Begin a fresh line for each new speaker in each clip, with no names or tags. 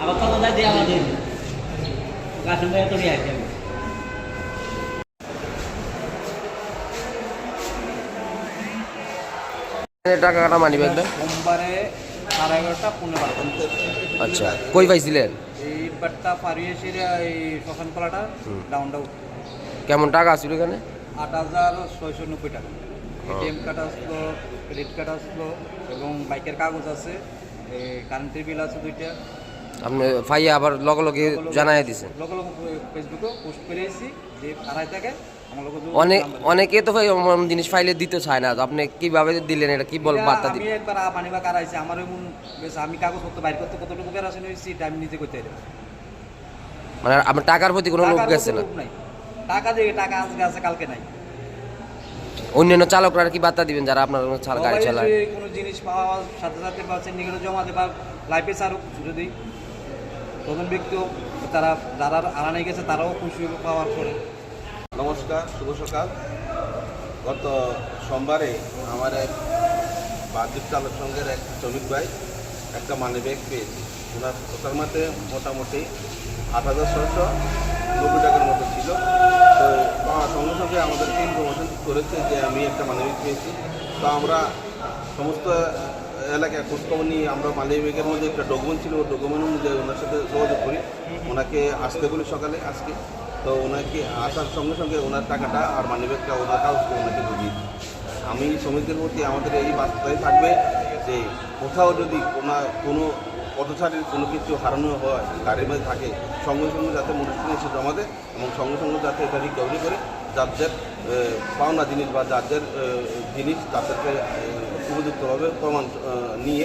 আবার তখন দিয়ে আমাদের গাছের মেয়ে তো নিয়ে আসবে
টাকা কাটা মানি ব্যাগটা
সোমবারে সাড়ে এগারোটা পনেরো
আচ্ছা কই পাইছিলেন?
এই বাটটা পারিয়ে সেরে এই শ্মশান কলাটা ডাউনটা
কেমন টাকা আসছিল এখানে?
আট হাজার ছয়শো নব্বই টাকা। এটিএম কার্ড আসলো ক্রেডিট কার্ড আসলো এবং বাইকের কাগজ আছে কারেন্টের বিল আছে দুইটা।
আপনি ফাইয়া আবার লগে লগে জানাই দিছেন
লগে লগে ফেসবুকে পোস্ট করে এসেছি যে আড়াই
অনেক অনেকে তো ভাই এমন জিনিস ফাইলে দিতে চায় না আপনি কীভাবে দিলেন এটা? কি বল বার্তা
আমি
দিলেন
একবার পানি বা কারাইছি আমার এমন বেশ আমি কাগজপত্র বাইর করতে কতটুকু বেরাসেন হয়েছি এটা আমি নিজে করতে পারি
মানে আপনার টাকার প্রতি কোনো লোভ গেছে না?
টাকা দিয়ে টাকা আজকে আছে কালকে নাই।
অন্যান্য চালকরা কি বার্তা দিবেন যারা আপনার চাল- গাড়ি চালায়?
কোনো জিনিস পাওয়ার সাথে সাথে বা সিন্ডিকেটে জমা দেবার লাইফে সারুক যদি প্রথম ব্যক্তিও তারা, যারা আড়ানে গেছে, তারাও খুশি পাওয়ার পরে।
নমস্কার, শুভ সকাল। গত সোমবারে আমার এক বাদ্যুৎ চালক সঙ্গের এক শ্রমিক ভাই একটা মানি ব্যাগ পেয়েছি। ওনার ওটার মধ্যে মোটামুটি আট হাজার ছশো নব্বই টাকার মতো ছিল। তো সঙ্গে সঙ্গে আমাদেরকে ইনফরমেশন করেছে যে আমি একটা মানি ব্যাগ পেয়েছি। তো আমরা সমস্ত এলাকায় খোঁজখবর নিয়ে আমরা মানি ব্যাগের মধ্যে একটা ডকুমেন্ট ছিল, ওই ডকুমেন্ট অনুযায়ী ওনার সাথে যোগাযোগ করি ওনাকে আসতে বলি সকালে আজকে তো ওনাকে আসার সঙ্গে সঙ্গে ওনার টাকাটা আর মানি ব্যাগটা ওনার কাগজটা ওনাকে বুঝিয়ে দিই। আমি শ্রমিকদের প্রতি আমাদের এই বার্তাই থাকবে যে কোথাও যদি কোনো কোনো পথচারীর কোনো কিছু হারানো হয়, গাড়ির মধ্যে থাকে, সঙ্গে সঙ্গে যাতে মোটরসাইকেল এসে জমা দেয় এবং সঙ্গে সঙ্গে যাতে এটা রিকভারি করে, যার পাওনা জিনিস বা যার জিনিস তাদেরকে উপযুক্তভাবে প্রমাণ নিয়ে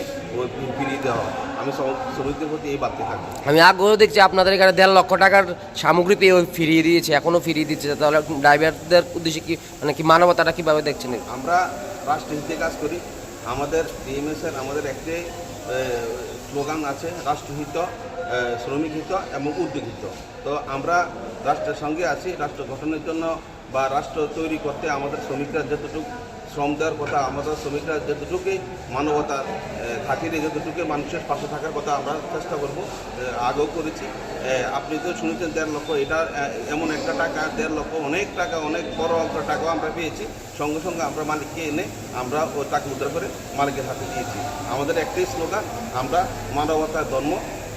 ফিরিয়ে দেওয়া হয় আমি শ্রমিকদের প্রতি এই বার্তাই থাকবে।
আমি আগ্রহ দেখছি আপনাদের এখানে দেড় লক্ষ টাকার সামগ্রী পেয়ে ফিরিয়ে দিয়েছে এখনও ফিরিয়ে দিচ্ছে। তাহলে ড্রাইভারদের উদ্দেশ্যে কি মানে কি মানবতাটা কীভাবে দেখছেন
আমরা রাষ্ট্রহিতে কাজ করি। আমাদের ডিএমএসের আমাদের একটি স্লোগান আছে রাষ্ট্রহিত শ্রমিক হিত এবং উদ্যোগ হিত তো আমরা রাষ্ট্রের সঙ্গে আছি। রাষ্ট্র গঠনের জন্য বা রাষ্ট্র তৈরি করতে আমাদের শ্রমিকরা যতটুকু শ্রম দেওয়ার কথা, আমাদের শ্রমিকরা যতটুকুই মানবতার খাতিরে যতটুকু মানুষের পাশে থাকার কথা আমরা চেষ্টা করব আগেও করেছি। আপনি তো শুনেছেন, দেড় লক্ষ, এটা এমন একটা টাকা, দেড় লক্ষ, অনেক টাকা, অনেক বড় অঙ্কের টাকাও আমরা পেয়েছি। সঙ্গে সঙ্গে আমরা মালিককে এনে আমরা ওই টাকা উদ্ধার করে মালিকের হাতে দিয়েছি। আমাদের একটাই স্লোগান, আমরা মানবতার ধর্ম,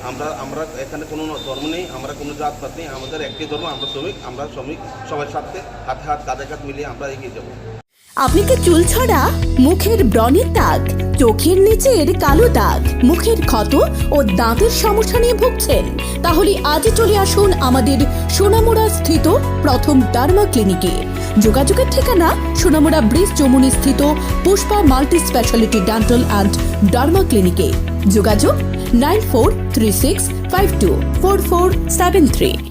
আমরা আমরা এখানে কোনো ধর্ম নেই, আমরা কোনো জাতপাত নেই, আমাদের একটাই ধর্ম, আমরা শ্রমিক আমরা শ্রমিক, সবার সাথে হাতে হাত, কাঁধে কাঁধ মিলিয়ে আমরা এগিয়ে যাব।
আপনি কি চুল ছড়া? মুখের ব্রণের দাগ, চোখের নিচের কালো দাগ, মুখের ক্ষত ও দাঁতের সমস্যা নিয়ে ভুগছেন? তাহলে আজই চলে আসুন আমাদের সোনামুড়া স্থিত প্রথম ডার্মা ক্লিনিকে। যোগাযোগের ঠিকানা সোনামুড়া ব্রিজ চমুনি স্থিত Pushpa multi speciality dental and derma ক্লিনিকে। যোগাযোগ nine four three six five two four four seven three.